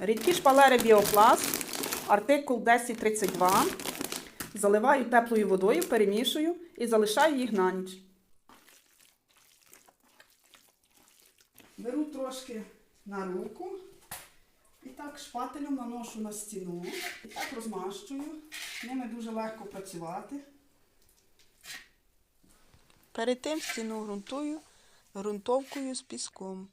Рідкі шпалери Біопласт, артикул 1032. Заливаю теплою водою, перемішую і залишаю їх на ніч. Беру трошки на руку і так шпателем наношу на стіну. І так розмащую. Ними дуже легко працювати. Перед тим стіну ґрунтую ґрунтовкою з піском.